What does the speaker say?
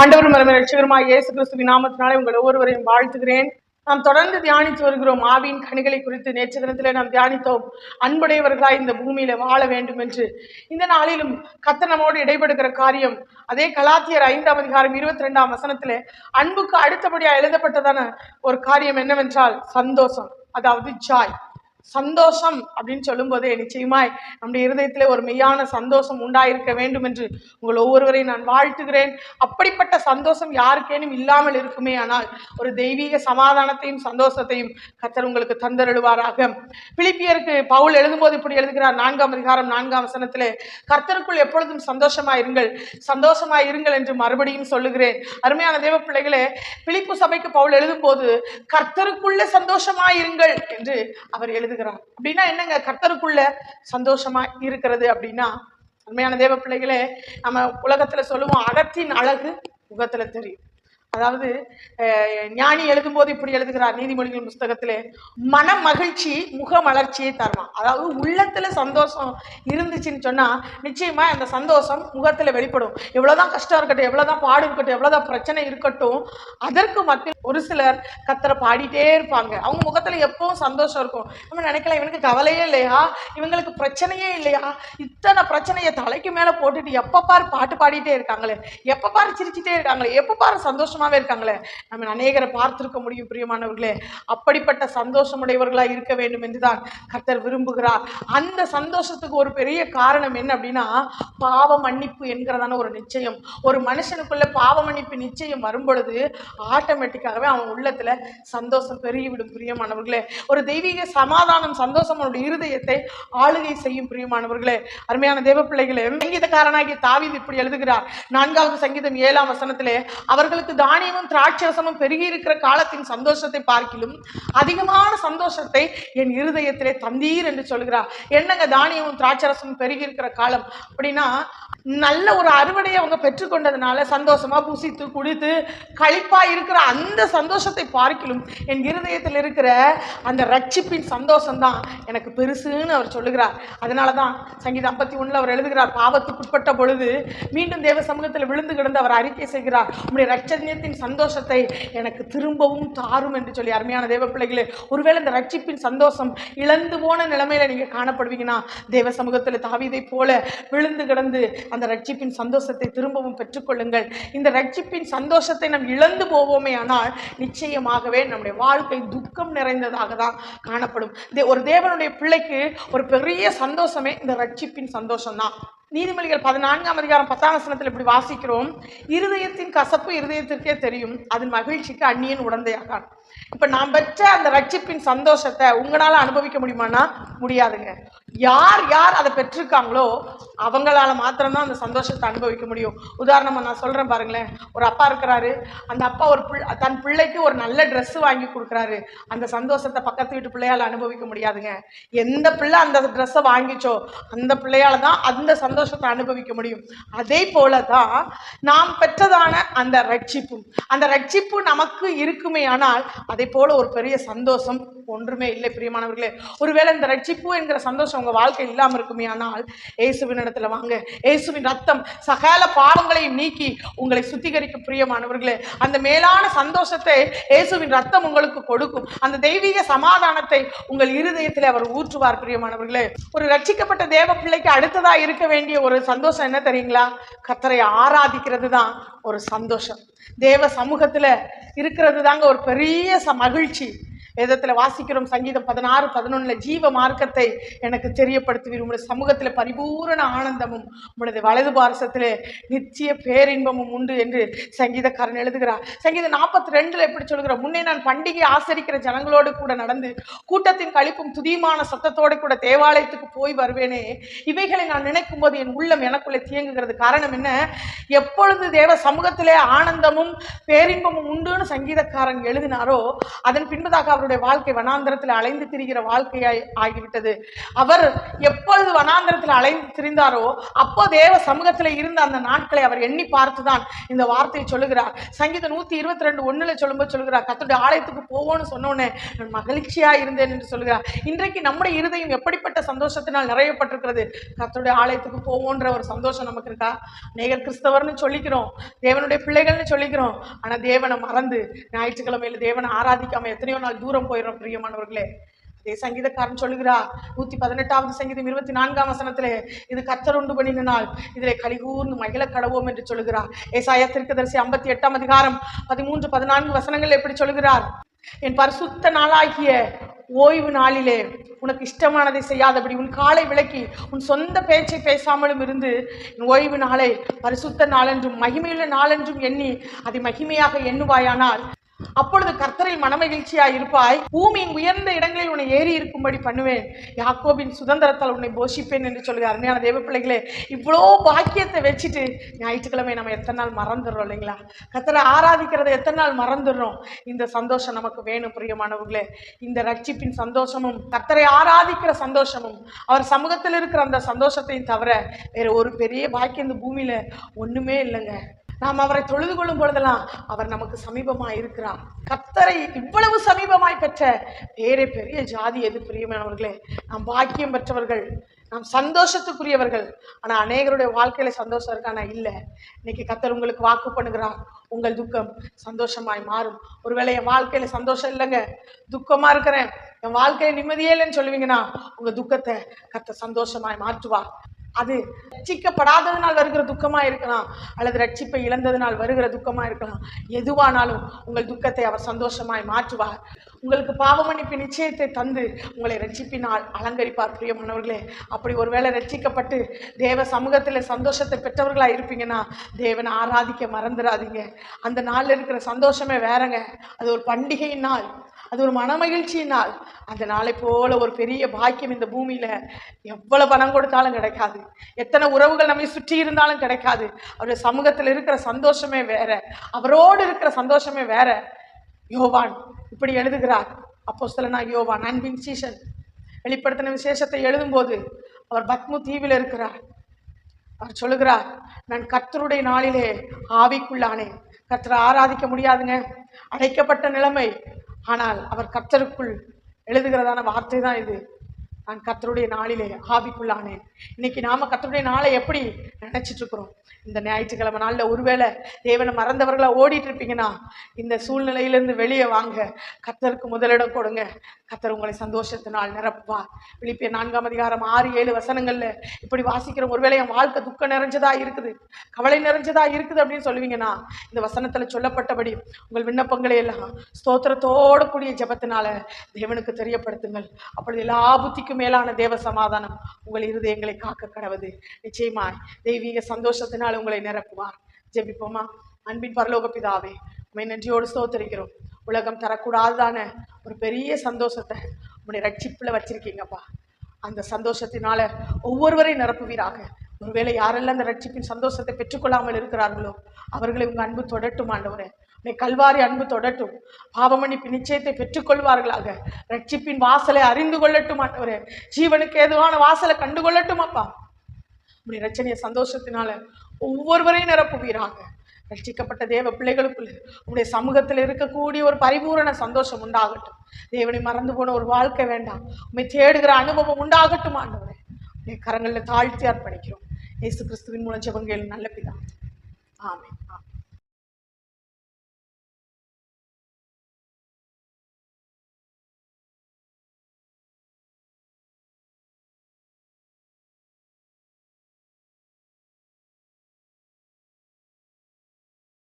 ஆண்டவர் மரம ரட்சகருமாய் இயேசு கிறிஸ்துவின் நாமத்தினாலே உங்கள் ஒவ்வொருவரையும் வாழ்த்துகிறேன். நாம் தொடர்ந்து தியானித்து வருகிறோம். ஆவியின் கனிகளை குறித்து நேற்று தினத்திலே நாம் தியானித்தோம். அன்புடையவர்களாய் இந்த பூமியில வாழ வேண்டும் என்று. இந்த நாளிலும் கத்தனமோடு இடைபடுகிற காரியம் அதே கலாத்தியர் ஐந்தாம் அதிகாரம் இருபத்தி ரெண்டாம் வசனத்திலே அன்புக்கு அடுத்தபடியா எழுதப்பட்டதான ஒரு காரியம் என்னவென்றால் சந்தோஷம் அதாவது ஜாய். சந்தோஷம் அப்படின்னு சொல்லும்போதே நிச்சயமாய் நம்முடைய இருதயத்திலே ஒரு மெய்யான சந்தோஷம் உண்டாயிருக்க வேண்டும் என்று உங்கள் ஒவ்வொருவரையும் நான் வாழ்த்துகிறேன். அப்படிப்பட்ட சந்தோஷம் யாருக்கேனும் இல்லாமல் இருக்குமே ஆனால் ஒரு தெய்வீக சமாதானத்தையும் சந்தோஷத்தையும் கத்தர் உங்களுக்கு தந்தருடுவாராக பிலிப்பியருக்கு பவுல் எழுதும்போது இப்படி எழுதுகிறார் நான்காம் அதிகாரம் நான்காம் வசனத்திலே கர்த்தருக்குள் எப்பொழுதும் சந்தோஷமாய் இருங்கள் சந்தோஷமாய் இருங்கள் என்று மறுபடியும் சொல்லுகிறேன். அருமையான தேவ பிள்ளைகளே பிலிப்பு சபைக்கு பவுல் எழுதும்போது கர்த்தருக்குள்ள சந்தோஷமாய் இருங்கள் என்று அவர் எழுது எழுதுகிறான் அப்படின்னா என்னங்க? கர்த்தருக்குள்ள சந்தோஷமா இருக்கிறது அப்படின்னா உண்மையான தேவ பிள்ளைகளே நம்ம உலகத்துல சொல்லுவோம் அகத்தின் அழகு முகத்துல தெரியும். அதாவது ஞானி எழுதும்போது இப்படி எழுதுகிறார் நீதிமொழிகள் புஸ்தகத்திலே மன மகிழ்ச்சி முக மலர்ச்சியை தருமா? அதாவது உள்ளத்துல சந்தோஷம் இருந்துச்சுன்னு சொன்னா நிச்சயமா அந்த சந்தோஷம் முகத்துல வெளிப்படும். எவ்வளவுதான் கஷ்டம் இருக்கட்டும் எவ்வளவுதான் பாடு இருக்கட்டும் எவ்வளவுதான் பிரச்சனை இருக்கட்டும் அதற்கு மத்தியில் ஒரு சிலர் கத்தரை பாடிட்டே இருப்பாங்க. அவங்க முகத்துல எப்பவும் சந்தோஷம் இருக்கும். நம்ம நினைக்கலாம் இவனுக்கு கவலையே இல்லையா? இவங்களுக்கு பிரச்சனையே இல்லையா? இத்தனை பிரச்சனையை தலைக்கு மேல போட்டுட்டு எப்ப பாரு பாட்டு பாடிட்டே இருக்காங்களே. எப்ப பாரு சிரிச்சுட்டே இருக்காங்களே. எப்ப பாரு சந்தோஷமாகவே இருக்காங்களே. நம்ம அநேகரை பார்த்திருக்க முடியும் பிரியமானவர்களே. அப்படிப்பட்ட சந்தோஷமுடையவர்களாக இருக்க வேண்டும் என்றுதான் கர்த்தர் விரும்புகிறார். அந்த சந்தோஷத்துக்கு ஒரு பெரிய காரணம் என்ன அப்படின்னா பாவ மன்னிப்பு என்கிறதான ஒரு நிச்சயம். ஒரு மனுஷனுக்குள்ள பாவ மன்னிப்பு நிச்சயம் வரும்பொழுது ஆட்டோமேட்டிக்காகவே அவன் உள்ளத்துல சந்தோஷம் பெருகிவிடும் பிரியமானவர்களே. ஒரு தெய்வீக சமாதானம் சந்தோஷம் அவனுடைய இருதயத்தை ஆளுகை செய்யும் பிரியமானவர்களே. அருமையான தேவ பிள்ளைகளே சங்கீதக்காரனாகிய தாவீது இப்படி எழுதுகிறார். நான்காவது சங்கீதம் ஏழாம் வசனத்திலே அவர்களுக்கு தானியமும் திராட்சரசமும் பெருகி இருக்கிற காலத்தின் சந்தோஷத்தை பார்க்கிலும் அதிகமான சந்தோஷத்தை என் இருதயத்திலே தந்தீர் என்று சொல்கிறார். என்னங்க தானியமும் திராட்சரசமும் பெருகி இருக்கிற காலம்? அப்படின்னா நல்ல ஒரு அறுவடையை அவங்க பெற்றுக்கொண்டதுனால சந்தோஷமாக புசித்து குடித்து கழிப்பாக இருக்கிற அந்த சந்தோஷத்தை பார்க்கிலும் என் இருதயத்தில் இருக்கிற அந்த ரட்சிப்பின் சந்தோஷம் தான் எனக்கு பெருசுன்னு அவர் சொல்லுகிறார். அதனால தான் சங்கீதம் ஐம்பத்தி ஒன்றில் அவர் எழுதுகிறார் பாவத்துக்குட்பட்ட பொழுது மீண்டும் தேவ சமூகத்தில் விழுந்து கிடந்து அவர் அறிக்கை செய்கிறார். உங்களுடைய ரட்சண்யத்தின் சந்தோஷத்தை எனக்கு திரும்பவும் தாரும் என்று சொல்லி அருமையான தேவ பிள்ளைகளே ஒருவேளை இந்த ரட்சிப்பின் சந்தோஷம் இழந்து போன நிலைமையில் நீங்கள் காணப்படுவீங்கன்னா தேவ சமூகத்தில் தாவிதை போல விழுந்து கிடந்து அந்த ரட்சிப்பின் சந்தோஷத்தை திரும்பவும் பெற்றுக்கொள்ளுங்கள். இந்த ரட்சிப்பின் சந்தோஷத்தை நாம் இழந்து போவோமே ஆனால் நிச்சயமாகவே நம்முடைய வாழ்க்கை துக்கம் நிறைந்ததாக தான் காணப்படும். தே- ஒரு தேவனுடைய பிள்ளைக்கு ஒரு பெரிய சந்தோஷமே இந்த ரட்சிப்பின் சந்தோஷம் தான். நீதிமொழிகள் பதினான்காம் அதிகாரம் பத்தாம் வசனத்தில் இப்படி வாசிக்கிறோம். இருதயத்தின் கசப்பு இருதயத்திற்கே தெரியும் அதன் மகிழ்ச்சிக்கு அந்நியன் உடந்தையாகான். இப்போ நாம் பெற்ற அந்த ரட்சிப்பின் சந்தோஷத்தை உங்களால் அனுபவிக்க முடியுமானா முடியாதுங்க. யார் யார் அதை பெற்றிருக்காங்களோ அவங்களால மாத்திரம்தான் அந்த சந்தோஷத்தை அனுபவிக்க முடியும். உதாரணமாக நான் சொல்கிறேன் பாருங்களேன். ஒரு அப்பா இருக்கிறாரு. அந்த அப்பா ஒரு பிள்ளை தன் பிள்ளைக்கு ஒரு நல்ல ட்ரெஸ்ஸு வாங்கி கொடுக்குறாரு. அந்த சந்தோஷத்தை பக்கத்து வீட்டு பிள்ளையால் அனுபவிக்க முடியாதுங்க. எந்த பிள்ளை அந்த ட்ரெஸ்ஸை வாங்கிச்சோ அந்த பிள்ளையால் தான் அந்த சந்தோஷத்தை அனுபவிக்க முடியும். அதே போல தான் நாம் பெற்றதான அந்த ரட்சிப்பும் அந்த ரட்சிப்பு நமக்கு இருக்குமே ஆனால் அதே போல ஒரு பெரிய சந்தோஷம் ஒன்றுமே இல்லை பிரியமானவர்களே. ஒருவேளை இந்த ரட்சிப்பு என்கிற சந்தோஷம் உங்க வாழ்க்கை இல்லாமல் இருக்குமே ஆனால் இயேசுவின் இடத்துல வாங்க. இயேசுவின் ரத்தம் சகல பாவங்களையும் நீக்கி உங்களை சுத்திகரிக்க பிரியமானவர்களே அந்த மேலான சந்தோஷத்தை இயேசுவின் ரத்தம் உங்களுக்கு கொடுக்கும். அந்த தெய்வீக சமாதானத்தை உங்கள் இருதயத்தில் அவர் ஊற்றுவார் பிரியமானவர்களே. ஒரு ரட்சிக்கப்பட்ட தேவ பிள்ளைக்கு அடுத்ததா இருக்க வேண்டிய ஒரு சந்தோஷம் என்ன தெரியுங்களா? கத்தரை ஆராதிக்கிறது தான் ஒரு சந்தோஷம். தேவ சமூகத்துல இருக்கிறது தாங்க ஒரு பெரிய ச மகிழ்ச்சி. வேதத்தில் வாசிக்கிறோம் சங்கீதம் பதினாறு பதினொன்றில் ஜீவ மார்க்கத்தை எனக்கு தெரியப்படுத்துவீர். உங்களுடைய சமூகத்தில் பரிபூரண ஆனந்தமும் உங்களது வலது பாரசத்தில் நிச்சய பேரின்பமும் உண்டு என்று சங்கீதக்காரன் எழுதுகிறார். சங்கீதம் நாற்பத்தி ரெண்டில் எப்படி சொல்கிறார் முன்னே நான் பண்டிகை ஆசரிக்கிற ஜனங்களோடு கூட நடந்து கூட்டத்தின் கழிப்பும் துதியமான சத்தத்தோடு கூட தேவாலயத்துக்கு போய் வருவேனே. இவைகளை நான் நினைக்கும் போது என் உள்ளம் எனக்குள்ளே தியங்குகிறது. காரணம் என்ன? எப்பொழுது தேவ சமூகத்திலே ஆனந்தமும் பேரின்பமும் உண்டுன்னு சங்கீதக்காரன் எழுதினாரோ அதன் பின்பதாக அவர் அவருடைய வாழ்க்கை வனாந்திரத்தில் அலைந்து திரிகிற வாழ்க்கையாய் ஆகிவிட்டது. அவர் எப்பொழுது வனாந்திரத்தில் அலைந்து திரிந்தாரோ அப்போ தேவ சமூகத்தில் இருந்த அந்த நாட்களை அவர் எண்ணி பார்த்துதான் இந்த வார்த்தையை சொல்லுகிறார். சங்கீதம் நூத்தி இருபத்தி ரெண்டு ஒண்ணுல சொல்லும்போது சொல்லுகிறார் கத்துடைய ஆலயத்துக்கு போவோன்னு சொன்னோன்னே நான் மகிழ்ச்சியா இருந்தேன் என்று சொல்லுகிறார். இன்றைக்கு நம்முடைய இருதயம் எப்படிப்பட்ட சந்தோஷத்தினால் நிறையப்பட்டிருக்கிறது? கத்துடைய ஆலயத்துக்கு போவோன்ற ஒரு சந்தோஷம் நமக்கு இருக்கா? நேகர் கிறிஸ்தவர்னு சொல்லிக்கிறோம் தேவனுடைய பிள்ளைகள்னு சொல்லிக்கிறோம். ஆனா தேவனை மறந்து ஞாயிற்றுக்கிழமையில தேவனை ஆராதிக்காம எத்தனையோ நாள் தூரம் தூரம் போயிடும் பிரியமானவர்களே. அதே சங்கீதக்காரன் சொல்லுகிறார் நூத்தி பதினெட்டாவது சங்கீதம் இருபத்தி நான்காம் வசனத்திலே இது கத்தர் உண்டு பண்ணினால் இதிலே கலிகூர்ந்து மகிழ கடவோம் என்று சொல்லுகிறார் ஏசாய திருக்கதரிசி ஐம்பத்தி எட்டாம் அதிகாரம் பதிமூன்று பதினான்கு வசனங்கள் எப்படி சொல்லுகிறார்? என் பரிசுத்த நாளாகிய ஓய்வு நாளிலே உனக்கு இஷ்டமானதை செய்யாதபடி உன் காலை விளக்கி உன் சொந்த பேச்சை பேசாமலும் இருந்து உன் ஓய்வு நாளை பரிசுத்த நாளென்றும் மகிமையுள்ள நாளென்றும் எண்ணி அதை மகிமையாக எண்ணுவாயானால் அப்பொழுது கர்த்தரில் மனமகிழ்ச்சியாய் இருப்பாய். பூமியின் உயர்ந்த இடங்களில் உன்னை ஏறி இருக்கும்படி பண்ணுவேன். யாக்கோபின் சுதந்திரத்தால் உன்னை போஷிப்பேன் என்று சொல்லுங்க அருமையான தேவ பிள்ளைகளே இவ்வளோ பாக்கியத்தை வச்சுட்டு ஞாயிற்றுக்கிழமை நம்ம எத்தனை நாள் மறந்துடுறோம் இல்லைங்களா? கர்த்தரை ஆராதிக்கிறத எத்தனை நாள் மறந்துடுறோம்? இந்த சந்தோஷம் நமக்கு வேணும் பிரியமானவர்களே. இந்த ரட்சிப்பின் சந்தோஷமும் கர்த்தரை ஆராதிக்கிற சந்தோஷமும் அவர் சமூகத்தில் இருக்கிற அந்த சந்தோஷத்தையும் தவிர வேற ஒரு பெரிய பாக்கியம் இந்த பூமியில ஒண்ணுமே இல்லைங்க. நாம் அவரை தொழுது கொள்ளும் பொழுதெல்லாம் அவர் நமக்கு சமீபமாய் இருக்கிறார். கத்தரை இவ்வளவு சமீபமாய் பெற்ற வேறே பெரிய ஜாதி எது பிரியமானவர்களே நாம் பாக்கியம் பெற்றவர்கள் நாம் சந்தோஷத்துக்குரியவர்கள். ஆனால் அநேகருடைய வாழ்க்கையில சந்தோஷம் இருக்கானா? இல்லை. இன்னைக்கு கத்தர் உங்களுக்கு வாக்கு பண்ணுகிறார். உங்கள் துக்கம் சந்தோஷமாய் மாறும். ஒருவேளை என் வாழ்க்கையில சந்தோஷம் இல்லைங்க. துக்கமா இருக்கிறேன். என் வாழ்க்கையில நிம்மதியே இல்லைன்னு சொல்லுவீங்கன்னா உங்க துக்கத்தை கத்த சந்தோஷமாய் மாற்றுவா அது ரட்சிக்கப்படாததுனால் வருகிற துக்கமாக இருக்கலாம் அல்லது ரட்சிப்பை இழந்ததுனால் வருகிற துக்கமாக இருக்கலாம். எதுவானாலும் உங்கள் துக்கத்தை அவர் சந்தோஷமாய் மாற்றுவார். உங்களுக்கு பாவமன்னிப்பு நிச்சயத்தை தந்து உங்களை ரட்சிப்பினால் அலங்கரிப்பார் பிரியமானவர்களே அப்படி ஒருவேளை ரட்சிக்கப்பட்டு தேவ சமூகத்தில் சந்தோஷத்தை பெற்றவர்களாக இருப்பீங்கன்னா தேவனை ஆராதிக்க மறந்துடாதீங்க. அந்த நாளில் இருக்கிற சந்தோஷமே வேறங்க. அது ஒரு பண்டிகையின் நாள். அது ஒரு மனமகிழ்ச்சியின் நாள் அந்த நாளை போல ஒரு பெரிய பாக்கியம் இந்த பூமியில எவ்வளவு பணம் கொடுத்தாலும் கிடைக்காது. எத்தனை உறவுகள் நம்மை சுற்றி இருந்தாலும் கிடைக்காது. அவருடைய சமூகத்தில் இருக்கிற சந்தோஷமே வேற. அவரோடு இருக்கிற சந்தோஷமே வேற. யோவான் இப்படி எழுதுகிறார். அப்போ யோவான் அன்பின் சீசன் வெளிப்படுத்தின விசேஷத்தை எழுதும்போது அவர் பத்மு தீவில் இருக்கிறார். அவர் சொல்லுகிறார் நான் கர்த்தருடைய நாளிலே ஆவிக்குள்ளானேன். கர்த்தரை ஆராதிக்க முடியாதுங்க. அடைக்கப்பட்ட நிலைமை ஆனால் அவர் கர்த்தருக்குள் எழுதுகிறதான வார்த்தை தான் இது. நான் கத்தருடைய நாளிலே ஆவிக்குள்ளானேன். இன்னைக்கு நாம கத்தருடைய நாளை எப்படி நினைச்சிட்டு இருக்கிறோம் இந்த ஞாயிற்றுக்கிழமை நாளில் ஒருவேளை தேவனை மறந்தவர்களாக ஓடிட்டு இருப்பீங்கன்னா இந்த சூழ்நிலையிலேருந்து வெளியே வாங்க. கத்தருக்கு முதலிடம் கொடுங்க. கத்தர் உங்களை சந்தோஷத்தினால் நிரப்புவார். விழிப்பிய நான்காம் அதிகாரம் ஆறு ஏழு வசனங்களில் இப்படி வாசிக்கிற ஒருவேளை என் வாழ்க்கை துக்கம் நிறைஞ்சதா இருக்குது கவலை நிறைஞ்சதா இருக்குது அப்படின்னு சொல்லுவீங்கன்னா இந்த வசனத்தில் சொல்லப்பட்டபடி உங்கள் விண்ணப்பங்களை எல்லாம் ஸ்தோத்திரத்தோட கூடிய ஜபத்தினால தேவனுக்கு தெரியப்படுத்துங்கள். அப்பொழுது எல்லா புத்திக்கும் மேலான தேவ சமாதானம் உங்கள் இருதயங்களை காக்க கடவுது நிச்சயமாய் தெய்வீக சந்தோஷத்தினால் உங்களை நிரப்புவார். ஜெபிப்போமா? அன்பின் பரலோக பிதாவே உண்மை நன்றியோடு ஸ்தோத்தரிக்கிறோம். உலகம் தரக்கூடாதான ஒரு பெரிய சந்தோஷத்தை உங்களுடைய ரட்சிப்புல வச்சிருக்கீங்கப்பா. அந்த சந்தோஷத்தினால ஒவ்வொருவரையும் நிரப்புவீராக. ஒருவேளை யாரெல்லாம் அந்த ரட்சிப்பின் சந்தோஷத்தை பெற்றுக்கொள்ளாமல் இருக்கிறார்களோ அவர்களை உங்கள் அன்பு தொடட்டும் ஆண்டவரே. உன்னை கல்வாரி அன்பு தொடட்டும். பாவமன்னிப்பு நிச்சயத்தை பெற்றுக்கொள்வார்களாக. ரட்சிப்பின் வாசலை அறிந்து கொள்ளட்டும் ஆண்டவரே. ஜீவனுக்கு ஏதுவான வாசலை கண்டு கொள்ளட்டும் அப்பா. உடைய ரச்சனைய சந்தோஷத்தினால ஒவ்வொருவரையும் நிரப்புவீராங்க ரட்சிக்கப்பட்ட தேவ பிள்ளைகளுக்குள்ள உடைய சமூகத்தில் இருக்கக்கூடிய ஒரு பரிபூரண சந்தோஷம் உண்டாகட்டும். தேவனை மறந்து போன ஒரு வாழ்க்கை வேண்டாம். உண்மை தேடுகிற அனுபவம் உண்டாகட்டும் ஆண்டவரே. உடைய கரங்களில் தாழ்த்தி அர்ப்பணிக்கிறோம். இயேசு கிறிஸ்துவின் மூலம் ஜபங்கையில் நல்ல பிதா. ஆமே